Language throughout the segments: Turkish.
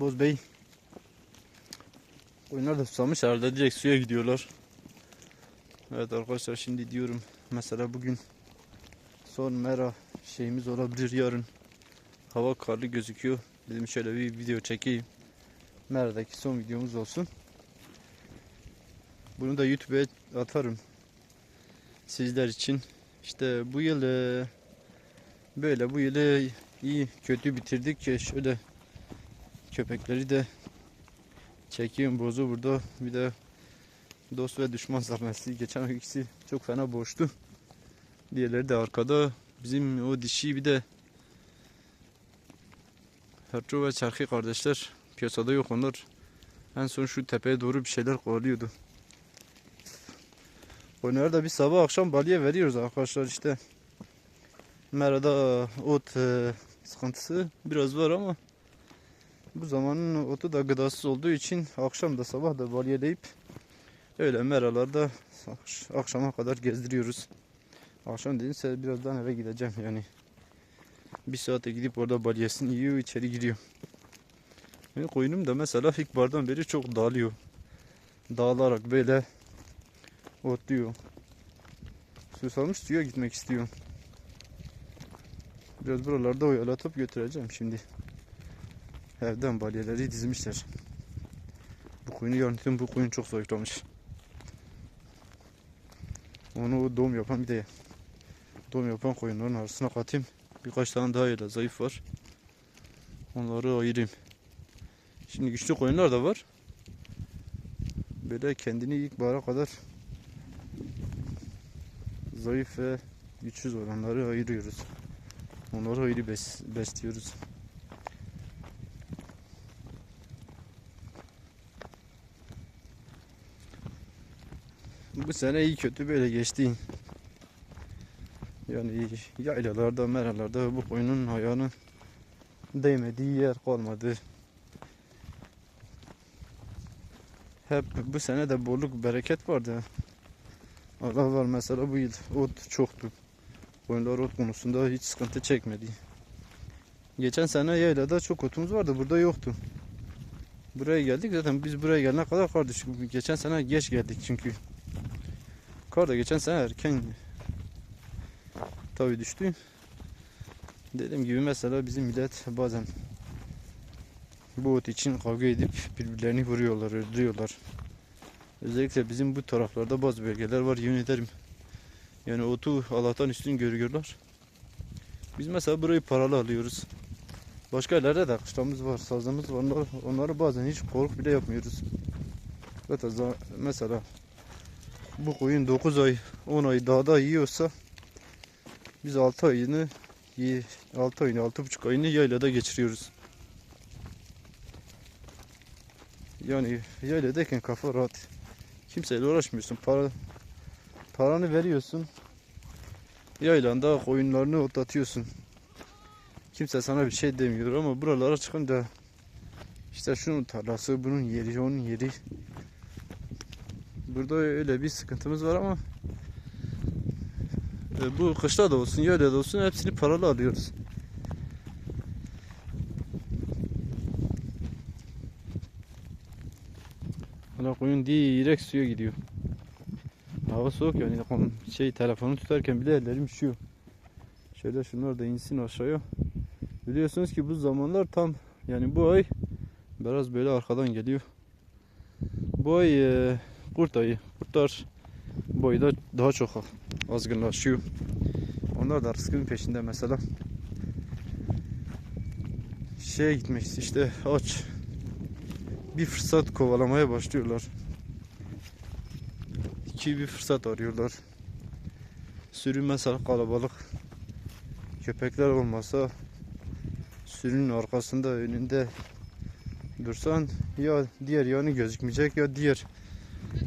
Boz Bey. Oyunlar da susamış herhalde direkt suya gidiyorlar. Evet arkadaşlar şimdi diyorum mesela bugün son mera şeyimiz olabilir yarın. Hava karlı gözüküyor. Dedim şöyle bir video çekeyim. Mera'daki son videomuz olsun. Bunu da YouTube'a atarım. Sizler için. İşte bu yıl böyle bu yılı iyi kötü bitirdik şöyle köpekleri de çekiyorum bozu burada. Bir de dost ve düşman zahmetli geçen ikisi çok fena boştu diğerleri de arkada. Bizim o dişi bir de Herço ve Çerki kardeşler piyasada yok onlar. En son şu tepeye doğru bir şeyler kovalıyordu. Onları da bir sabah akşam balıya veriyoruz arkadaşlar işte. Merada ot e, sıkıntısı biraz var ama bu zamanın otu da gıdasız olduğu için akşam da sabah da balyeleyip öyle meralarda akş- akşama kadar gezdiriyoruz. Akşam dedimse birazdan eve gideceğim yani. Bir saate gidip orada balyesini yiyor içeri giriyor. Benim koyunum da mesela ilk bardan beri çok dağılıyor. Dağılarak böyle otluyor. Susamış suya gitmek istiyor. Biraz buralarda oyalatıp götüreceğim şimdi. Evden balyeleri dizmişler. Bu koyunu yarın bu koyun çok zayıflamış. Onu doğum yapan bir de doğum yapan koyunların arasına katayım. Birkaç tane daha öyle zayıf var. Onları ayırayım. Şimdi güçlü koyunlar da var. Böyle kendini ilkbahara kadar zayıf ve güçsüz olanları ayırıyoruz. Onları ayrı bes besliyoruz. Bu sene iyi kötü böyle geçti. Yani yaylalarda, meralarda bu koyunun ayağını değmediği yer kalmadı. Hep bu sene de bolluk bereket vardı. Allah var mesela bu yıl ot çoktu. Koyunlar ot konusunda hiç sıkıntı çekmedi. Geçen sene yaylada çok otumuz vardı. Burada yoktu. Buraya geldik zaten biz buraya gelene kadar kar düştü. Geçen sene geç geldik çünkü. Kar da geçen sene erken tabi düştü. Dediğim gibi mesela bizim millet bazen bu ot için kavga edip birbirlerini vuruyorlar, öldürüyorlar. Özellikle bizim bu taraflarda bazı bölgeler var yemin ederim. Yani otu Allah'tan üstün görüyorlar. Biz mesela burayı paralı alıyoruz. Başka yerlerde de kışlamız var, sazımız var. Onları, onları bazen hiç koruk bile yapmıyoruz. Zaten za- mesela bu koyun 9 ay, 10 ay dağda yiyorsa biz 6 ayını 6 ayını, 6,5 ayını yaylada geçiriyoruz. Yani yayladayken kafa rahat. Kimseyle uğraşmıyorsun. Para paranı veriyorsun. Yaylanda koyunlarını otlatıyorsun. Kimse sana bir şey demiyor ama buralara çıkınca işte şunun tarlası, bunun yeri, onun yeri. Burada öyle bir sıkıntımız var ama e, bu kışta da olsun, yayla da olsun hepsini paralı alıyoruz. Hala koyun direkt suya gidiyor. Hava soğuk yani şey telefonu tutarken bile ellerim üşüyor. Şöyle şunlar da insin aşağıya. Biliyorsunuz ki bu zamanlar tam yani bu ay biraz böyle arkadan geliyor. Bu ay e, kurt ayı. Kurtlar boyda daha çok azgınlaşıyor. Onlar da rızkın peşinde mesela. Şeye gitmek işte aç bir fırsat kovalamaya başlıyorlar. İki bir fırsat arıyorlar. Sürü mesela kalabalık. Köpekler olmasa sürünün arkasında önünde dursan ya diğer yanı gözükmeyecek ya diğer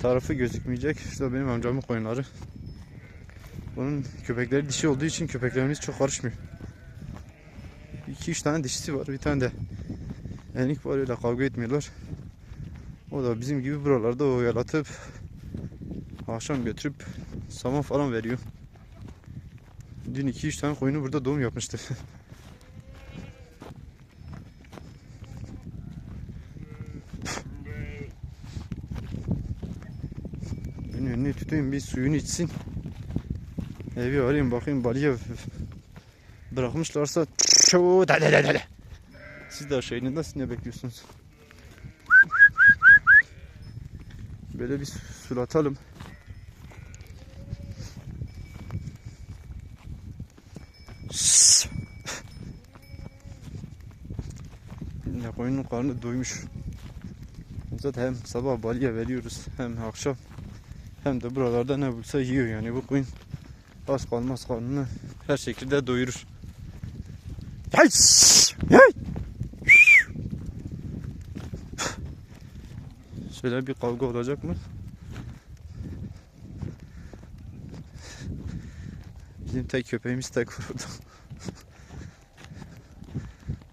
tarafı gözükmeyecek. İşte benim amcamın koyunları. Onun köpekleri dişi olduğu için köpeklerimiz çok karışmıyor. 2-3 tane dişisi var. Bir tane de enlik var öyle kavga etmiyorlar. O da bizim gibi buralarda oyalatıp akşam götürüp saman falan veriyor. Dün 2-3 tane koyunu burada doğum yapmıştı. tutayım bir suyunu içsin. Evi arayayım bakayım balıya bırakmışlarsa Çuu, da da da da. Siz de aşağı inin ne bekliyorsunuz? Böyle bir sulatalım. Ya koyunun karnı doymuş. Zaten hem sabah balya veriyoruz hem akşam hem de buralarda ne bulsa yiyor yani bu koyun az kalmaz karnını her şekilde doyurur. Şöyle bir kavga olacak mı? Bizim tek köpeğimiz tek vurdu.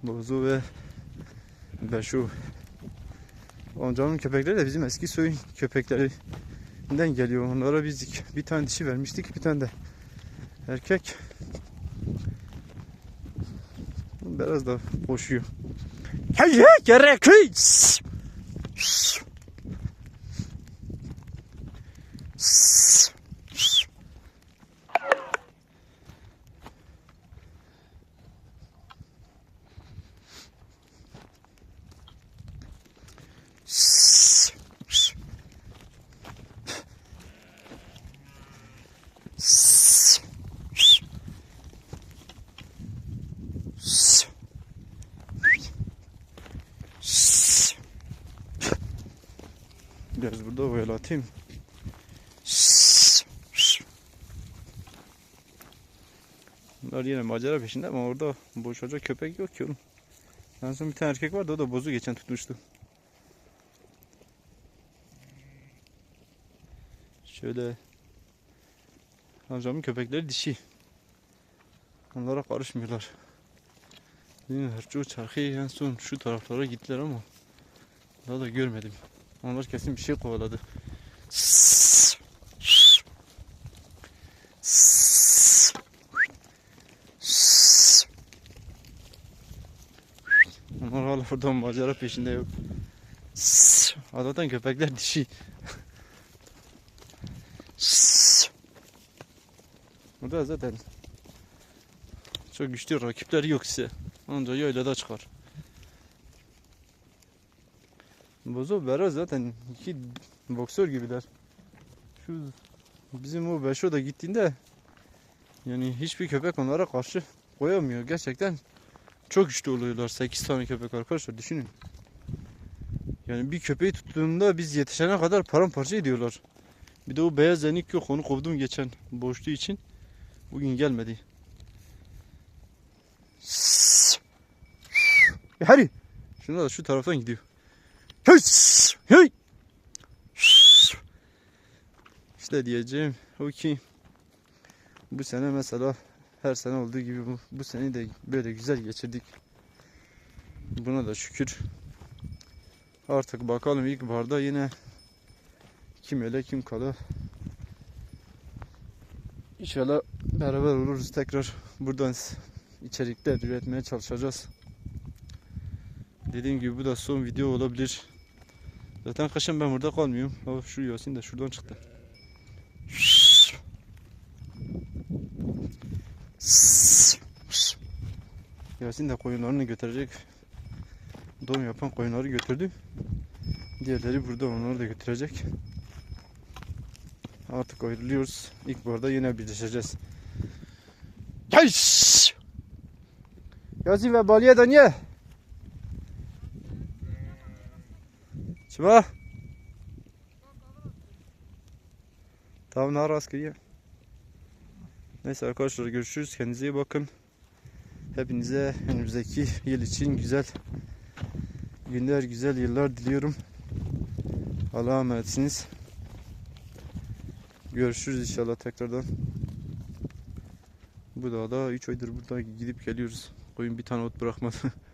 Bozu ve Beşu. Amcamın köpekleri de bizim eski soyun köpeklerinden geliyor. Onlara biz bir tane dişi vermiştik, bir tane de erkek. Biraz da koşuyor. Hey hey gerek Biraz burada oyalatayım. Şşş! Şşş! Bunlar yine macera peşinde ama orada boşacak köpek yok ki oğlum. En son bir tane erkek vardı o da bozu geçen tutmuştu. Şöyle amcamın köpekleri dişi. Onlara karışmıyorlar. Yine çoğu çarkıyı en son şu taraflara gittiler ama daha da görmedim. Onlar kesin bir şey kovaladı. Onlar hala buradan macera peşinde yok. Adadan köpekler dişi. Burada zaten çok güçlü rakipler yok size. Anca yayla da çıkar. Bozo Beraz zaten iki boksör gibiler. Şu bizim o Beşo da gittiğinde yani hiçbir köpek onlara karşı koyamıyor. Gerçekten çok güçlü oluyorlar. 8 tane köpek arkadaşlar düşünün. Yani bir köpeği tuttuğunda biz yetişene kadar paramparça ediyorlar. Bir de o beyaz zenik yok onu kovdum geçen boşluğu için. Bugün gelmedi. Hadi. Şuna da şu taraftan gidiyor. İşte diyeceğim o ki bu sene mesela her sene olduğu gibi bu, bu sene de böyle güzel geçirdik. Buna da şükür. Artık bakalım ilkbaharda yine kim öle kim kala. İnşallah beraber oluruz tekrar buradan içerikler üretmeye çalışacağız. Dediğim gibi bu da son video olabilir. Zaten kışın ben burada kalmıyorum. Oh, şu Yasin de şuradan çıktı. Yasin de koyunlarını götürecek. Doğum yapan koyunları götürdü. Diğerleri burada onları da götürecek. Artık ayrılıyoruz. İlk barda yine birleşeceğiz. Yes! Yasin ve Baliye da Çıma. Tamam ne rast ya. Neyse arkadaşlar görüşürüz. Kendinize iyi bakın. Hepinize önümüzdeki yıl için güzel günler, güzel yıllar diliyorum. Allah'a emanetsiniz. Görüşürüz inşallah tekrardan. Bu dağda 3 aydır burada gidip geliyoruz. Koyun bir tane ot bırakmadı.